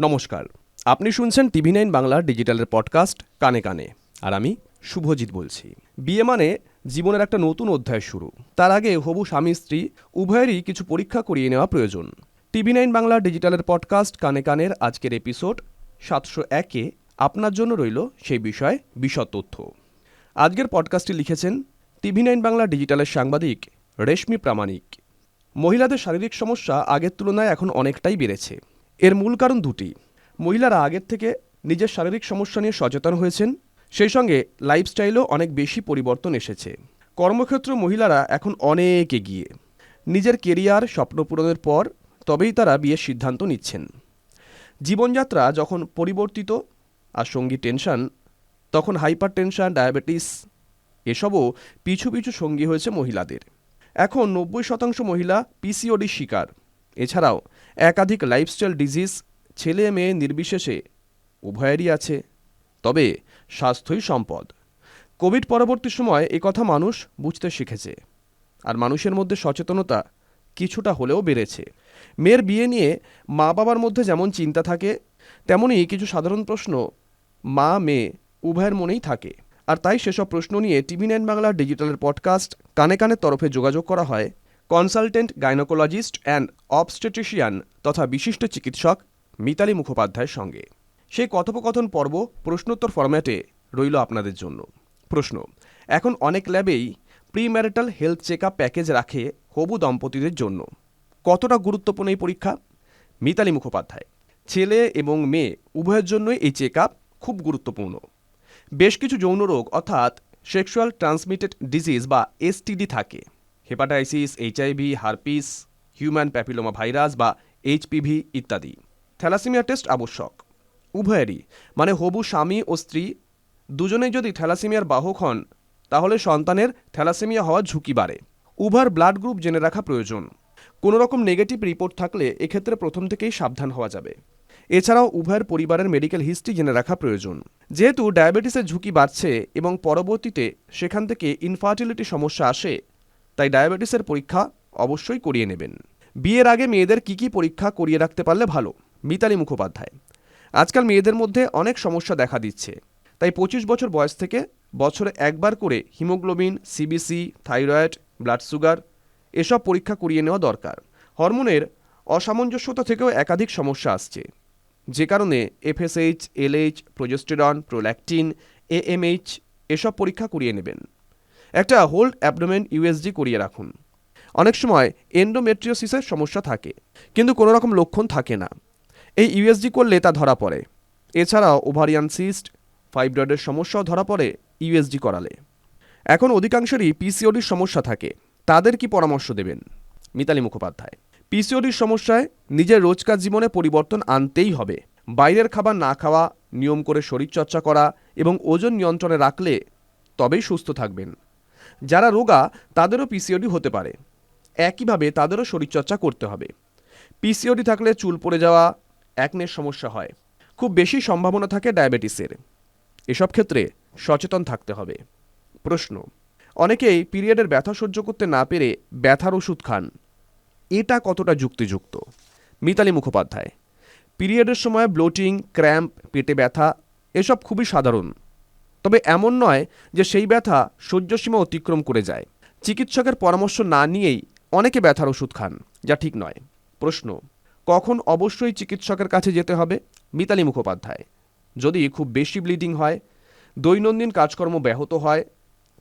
নমস্কার। আপনি শুনছেন টিভি নাইন বাংলার ডিজিটালের পডকাস্ট কানে কানে। আর আমি শুভজিৎ বলছি। বিয়ে মানে জীবনের একটা নতুন অধ্যায় শুরু। তার আগে হবু স্বামী স্ত্রী উভয়েরই কিছু পরীক্ষা করিয়ে নেওয়া প্রয়োজন। টিভি নাইন বাংলা ডিজিটালের পডকাস্ট কানে কানের আজকের এপিসোড সাতশো একে আপনার জন্য রইল সেই বিষয়ে বিশদ তথ্য। আজকের পডকাস্টটি লিখেছেন টিভি নাইন বাংলা ডিজিটালের সাংবাদিক রেশমি প্রামাণিক। মহিলাদের শারীরিক সমস্যা আগের তুলনায় এখন অনেকটাই বেড়েছে। এর মূল কারণ দুটি। মহিলারা আগের থেকে নিজের শারীরিক সমস্যা নিয়ে সচেতন হয়েছেন, সেই সঙ্গে লাইফস্টাইলেও অনেক বেশি পরিবর্তন এসেছে। কর্মক্ষেত্র মহিলারা এখন অনেক এগিয়ে। নিজের কেরিয়ার স্বপ্ন পূরণের পর তবেই তারা বিয়ের সিদ্ধান্ত নিচ্ছেন। জীবনযাত্রা যখন পরিবর্তিত আর সঙ্গী টেনশন তখন হাইপার টেনশন ডায়াবেটিস এসবও পিছু পিছু সঙ্গী হয়েছে মহিলাদের। এখন নব্বই শতাংশ মহিলা পিসিওডির শিকার। এছাড়াও একাধিক লাইফস্টাইল ডিজিজ ছেলে মেয়ে নির্বিশেষে উভয়েরই আছে। তবে স্বাস্থ্যই সম্পদ। কোভিড পরবর্তী সময় কথা মানুষ বুঝতে শিখেছে। আর মানুষের মধ্যে সচেতনতা কিছুটা হলেও বেড়েছে। মেয়ের বিয়ে নিয়ে মা বাবার মধ্যে যেমন চিন্তা থাকে তেমনই কিছু সাধারণ প্রশ্ন মা, মেয়ে উভয়ের মনেই থাকে। আর তাই সেসব প্রশ্ন নিয়ে টিভি নাইন বাংলার ডিজিটালের পডকাস্ট কানে কানে তরফে যোগাযোগ করা হয়। কনসালটেন্ট গাইনোকোলজিস্ট অ্যান্ড অবস্টেটিশিয়ান তথা বিশিষ্ট চিকিৎসক মিতালি মুখোপাধ্যায়ের সঙ্গে। সেই কথোপকথন পর্ব প্রশ্নোত্তর ফরম্যাটে রইল আপনাদের জন্য। প্রশ্ন, এখন অনেক ল্যাবেই pre marital health check package রাখে হবু দম্পতিদের জন্য। কতটা গুরুত্বপূর্ণ এই পরীক্ষা? মিতালি মুখোপাধ্যায়। ছেলে এবং মেয়ে, উভয়ের জন্যই এই চেক খুব গুরুত্বপূর্ণ। বেশ কিছু যৌন রোগ, অর্থাৎ সেক্সুয়াল ট্রান্সমিটেড ডিজিজ বা এসটিডি থাকে। Hepatitis HIV herpes human papilloma virus বা এইচপিভি ইত্যাদি। থ্যালাসেমিয়া টেস্ট আবশ্যক। উভয়েরই। মানে হবু স্বামী ও স্ত্রী দুজনেই যদি থ্যালাসেমিয়ার বাহক হন, তাহলে সন্তানের থ্যালাসেমিয়া হওয়ার ঝুঁকি বাড়ে। উভয়ের ব্লাড গ্রুপ জেনে রাখা প্রয়োজন। কোনো রকম নেগেটিভ রিপোর্ট থাকলে এক্ষেত্রে প্রথম থেকেই সাবধান হওয়া যাবে। এছাড়াও উভয়ের পরিবারের মেডিকেল হিস্ট্রি জেনে রাখা প্রয়োজন। যেহেতু ডায়াবেটিসের ঝুঁকি বাড়ছে এবং পরবর্তীতে সেখান থেকে ইনফার্টিলিটি সমস্যা আসে তাই ডায়াবেটিসের পরীক্ষা অবশ্যই করিয়ে নেবেন। বিয়ের আগে মেয়েদের কি কি পরীক্ষা করিয়ে রাখতে পারলে ভালো? মিতালি মুখোপাধ্যায়। আজকাল মেয়েদের মধ্যে অনেক সমস্যা দেখা দিচ্ছে। তাই পঁচিশ বছর বয়স থেকে বছরে একবার করে haemoglobin CBC thyroid, blood sugar এসব পরীক্ষা করিয়ে নেওয়া দরকার। হরমোনের অসামঞ্জস্যতা থেকেও একাধিক সমস্যা আসছে। যে কারণে FSH LH progesterone prolactin AMH এসব পরীক্ষা করিয়ে নেবেন। একটা হোল্ড অ্যাবডোমেন ইউএসজি করিয়ে রাখুন। অনেক সময় এন্ডোমেট্রিওসিসের সমস্যা থাকে, কিন্তু কোনো রকম লক্ষণ থাকে না। এই ইউএসজি করলে তা ধরা পড়ে। এছাড়াও ওভারিয়ান সিস্ট ফাইব্রয়েডের সমস্যাও ধরা পড়ে ইউএসজি করালে। এখন অধিকাংশেরই পিসিওডির সমস্যা থাকে, তাদের কি পরামর্শ দেবেন? মিতালি মুখোপাধ্যায়। পিসিওডির সমস্যায় নিজের রোজকার জীবনে পরিবর্তন আনতেই হবে। বাইরের খাবার না খাওয়া, নিয়ম করে শরীরচর্চা করা এবং ওজন নিয়ন্ত্রণে রাখলে তবেই সুস্থ থাকবেন। যারা রোগা, তাদেরও পিসিওডি হতে পারে। একইভাবে তাদেরও শরীরচর্চা করতে হবে। পিসিওডি থাকলে চুল পড়ে যাওয়া একনের সমস্যা হয়। খুব বেশি সম্ভাবনা থাকে ডায়াবেটিসের। এসব ক্ষেত্রে সচেতন থাকতে হবে। প্রশ্ন, অনেকেই পিরিয়ডের ব্যথা সহ্য করতে না পেরে ব্যথার ওষুধ খান। এটা কতটা যুক্তিযুক্ত? মিতালি মুখোপাধ্যায়, পিরিয়ডের সময় ব্লোটিং, ক্র্যাম্প, পেটে ব্যথা, এসব খুবই সাধারণ। তবে এমন নয় যে সেই ব্যথা সহ্যসীমা অতিক্রম করে যায়। চিকিৎসকের পরামর্শ না নিয়েই অনেকে ব্যথার ওষুধ খান, যা ঠিক নয়। প্রশ্ন, কখন অবশ্যই চিকিৎসকের কাছে যেতে হবে? মিতালি মুখোপাধ্যায়। যদি খুব বেশি ব্লিডিং হয়, দৈনন্দিন কাজকর্ম ব্যাহত হয়,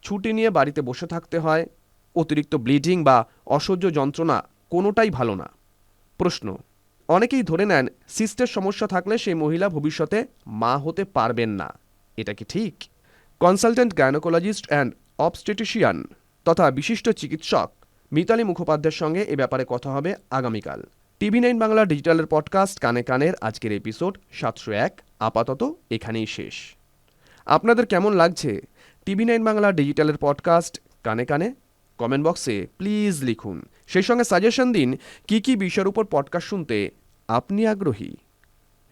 ছুটি নিয়ে বাড়িতে বসে থাকতে হয়, অতিরিক্ত ব্লিডিং বা অসহ্য যন্ত্রণা কোনোটাই ভালো না। প্রশ্ন, অনেকেই ধরে নেন সিস্টের সমস্যা থাকলে সেই মহিলা ভবিষ্যতে মা হতে পারবেন না। এটা কি ঠিক? কনসালটেন্ট গাইনোকোলজিস্ট অ্যান্ড অবস্টেটিশিয়ান তথা বিশিষ্ট চিকিৎসক মিতালি মুখোপাধ্যায়ের সঙ্গে এ ব্যাপারে কথা হবে আগামীকাল। টিভি নাইন বাংলা ডিজিটালের পডকাস্ট কানে কানের আজকের এপিসোড সাতশো এক, আপাতত এখানেই শেষ। আপনাদের কেমন লাগছে? টিভি নাইন বাংলা ডিজিটালের পডকাস্ট কানে কানে কমেন্ট বক্সে প্লিজ লিখুন। সেই সঙ্গে সাজেশন দিন, কি কি বিষয়ের উপর পডকাস্ট শুনতে আপনি আগ্রহী?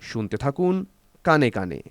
শুনতে থাকুন কানে কানে।